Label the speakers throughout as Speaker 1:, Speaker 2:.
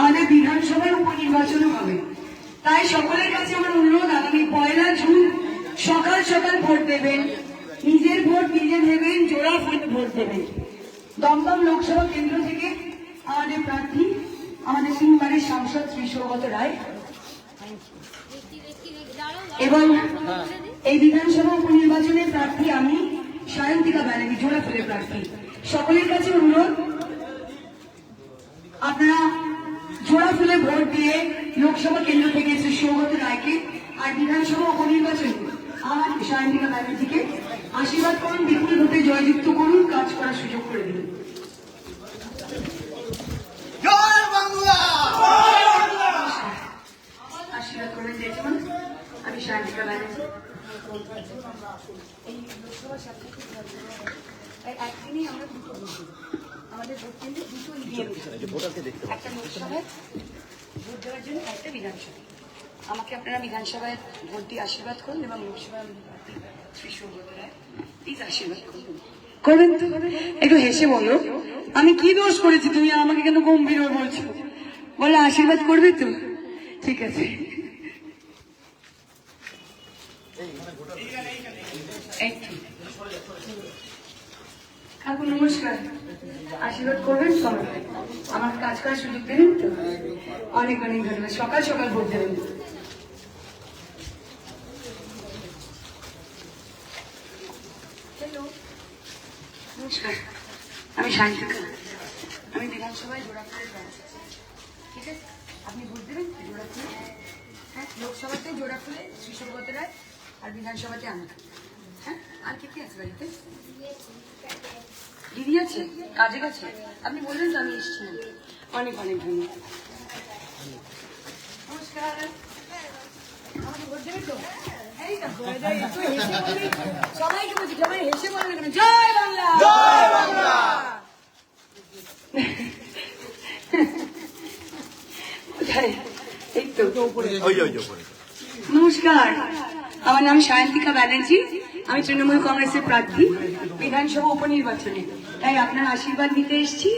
Speaker 1: আমাদের বিধানসভার উপনির্বাচনও হবে। তাই সকলের কাছে আমার অনুরোধ, আগামী পয়লা জুন সকাল সকাল ভোট দেবেন। নিজের ভোট নিজে দেবেন জোড়া ফুলে ভোট দেবেন। দমদম লোকসভা কেন্দ্র থেকে আমাদের প্রার্থী, আমাদের তিনবারের সাংসদ শ্রী সৌগত রায়। এবং এই বিধানসভা উপনির্বাচনের প্রার্থী আমি, সায়ন্তিকা ব্যানার্জি, জোড়া ফুলের প্রার্থী। সকলের কাছে অনুরোধ, আপনারা জোড়া ফুলে ভোট দিয়ে লোকসভা কেন্দ্র থেকে শ্রী সৌগত রায়কে আর বিধানসভা উপনির্বাচনে আমার সায়ন্তিকা ব্যানার্জিকে আশীর্বাদ করুন বিপুল ভোটে জয়যুক্ত করুন কাজ করার সুযোগ করে দিন। আশীর্বাদ করবেন যেমন আমি সায়ন্তিকা ব্যানার্জি একদিনই আমরা দুটো। আমাদের ভোট কেন্দ্রে দুটো ইভিএম একটা লোকসভায় ভোট দেওয়ার জন্য একটা বিধানসভায়। আমাকে আপনারা বিধানসভায় ভোট দিয়ে আশীর্বাদ করুন এবং লোকসভায় শ্রী সৌগত রায় প্লিজ আশীর্বাদ করুন। করবেন তো একটু হেসে বলো। আমি কি দোষ করেছি? তুমি আমাকে কেন গম্ভীর হয়ে বলছো? বলে আশীর্বাদ করবে তো। ঠিক আছে। এই তো। কাকু নমস্কার। আশীর্বাদ করবেন তো আমার কাজ করার সুযোগ দেবেন তো। অনেক অনেক ধন্যবাদ। সকাল সকাল ভোট দেবেন। হ্যালো নমস্কার। আমি শান্তিকা আমি বিধানসভায় প্রার্থী ঠিক আছে? আপনি ভোট দেবেন জোড়াফুলে? হ্যাঁ লোকসভাতে জোড়াফুলে শ্রী সৌগত রায় আর বিধানসভাতে আমি। হ্যাঁ আর কে কে আছে বাড়িতে? দিদি আছে? কাজে গেছে? আপনি বললেন তো আমি এসেছি অনেক অনেক ধন্যবাদ। নমস্কার। আমাকে ভোট দেবে তো? এই দেখো, এই দেখো, একটু হেসে বলবি। সবাইকে বলছি সবাই হেসে বলবে কেন জয় বাংলা!
Speaker 2: জয় বাংলা!
Speaker 1: এই তো। নমস্কার। আমার নাম সায়ন্তিকা ব্যানার্জি। আমি তৃণমূল কংগ্রেসের প্রার্থী, বিধানসভা উপনির্বাচনে। তাই আপনার আশীর্বাদ নিতে এসেছি।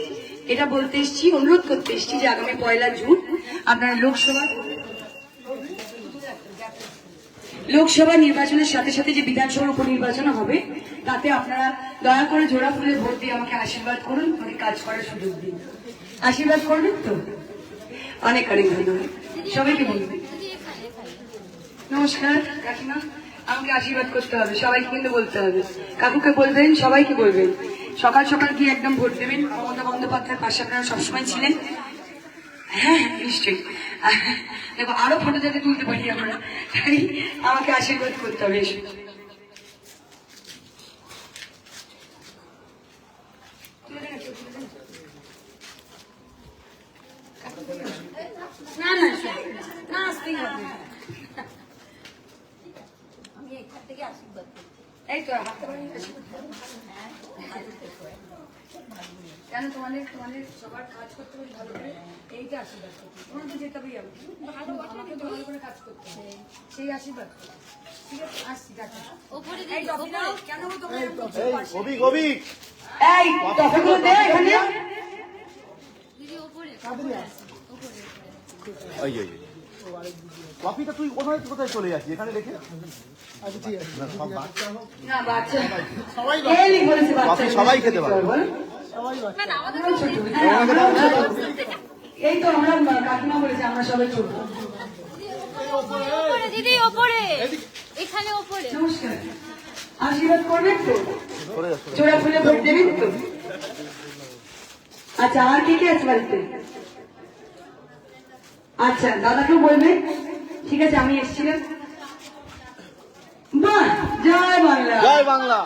Speaker 1: এটা বলতে এসেছি, অনুরোধ করতে এসেছি যে আগামী পয়লা জুন আপনার লোকসভা লোকসভা নির্বাচনের সাথে সাথে যে বিধানসভা উপনির্বাচন হবে, তাতে আপনারা দয়া করে জোড়া ফুলে ভোট দিয়ে আমাকে আশীর্বাদ করুন, আমাকে কাজ করার সুযোগ দিন। আশীর্বাদ করবেন তো? অনেক অনেক ধন্যবাদ। সবাইকে বলবেন নমস্কার, কাকিমা। আমাকে আশীর্বাদ করতে হবে সবাইকে কিন্তু বলতে হবে। কাকুকে বলবেন সবাইকে বলবেন। সকাল সকাল গিয়ে একদম ভোট দেবেন। মমতা বন্দ্যোপাধ্যায়ের পাশে আপনারা সবসময় ছিলেন। হ্যাঁ হ্যাঁ, নিশ্চয়ই। দেখো আরও ফটো যাতে তুলতে পারি আমরা। তাই আমাকে আশীর্বাদ করতে হবে এসে তুলে দেন একটু, তুলে দেন। না না না আসতেই হবে
Speaker 3: আমি এখান থেকে আশীর্বাদ করি
Speaker 1: এই তো হাতে বাড়িয়ে আশীর্বাদ করো। কেন তোমাদের তোমাদের সবার কাজ করতে হবে ভালো করে এইটা আশীর্বাদ করতে তোমার তো যেতে হবে। ভালো আমাকে তো ভালো করে কাজ করতে হবে। সেই আশীর্বাদ। ঠিক আছে? আসছি
Speaker 3: ওপরে
Speaker 1: কেন তোমরা এই টপিগুলো দে এখানে।
Speaker 3: দিদি ওপরে। ওপরে
Speaker 2: ওই ওই কপিটা তুই কোথায় কোথায় চলে যাচ্ছিস? এখানে রেখে সবাই খেতে পারে।
Speaker 1: বলো।
Speaker 3: না না আমাদের
Speaker 1: আমরাও ছোট। আমরাও ছোট। এই তো আমরা কাকিমা বলেছে আমরা সবাই ছোট।
Speaker 3: দিদি ওপরে। এখানে ওপরে।
Speaker 1: নমস্কার। আশীর্বাদ করবেন তো
Speaker 2: সরে যা, সরে যা।
Speaker 1: জোড়া ফুলে ভোট দেবেন তো আচ্ছা আর কে কে আছে বাড়িতে? আচ্ছা দাদাকেও বলবে? ঠিক আছে আমি এসেছিলাম বাহ জয় বাংলা।
Speaker 2: জয় বাংলা।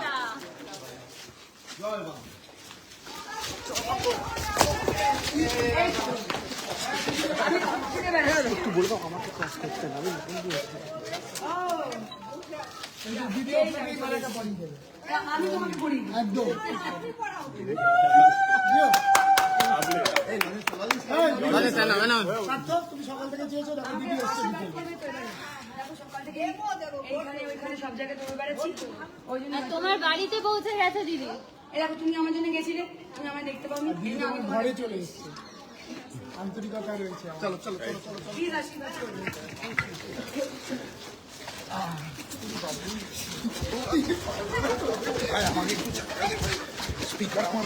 Speaker 1: আমি তোমাকে পড়ি এইখানে
Speaker 3: তোমার বাড়িতে পৌঁছে গেছে দিদি।
Speaker 1: এই দেখো তুমি আমার জন্য গেছিলে তুমি আমায় দেখতে পাওনি। ঘরে চলে এসেছি।
Speaker 4: আন্তরিকতা রয়েছে
Speaker 2: চলো চলো চলো চলো
Speaker 1: প্লিজ আশীর্বাদ করবেন
Speaker 2: আমাকে একটু স্পিকার আমার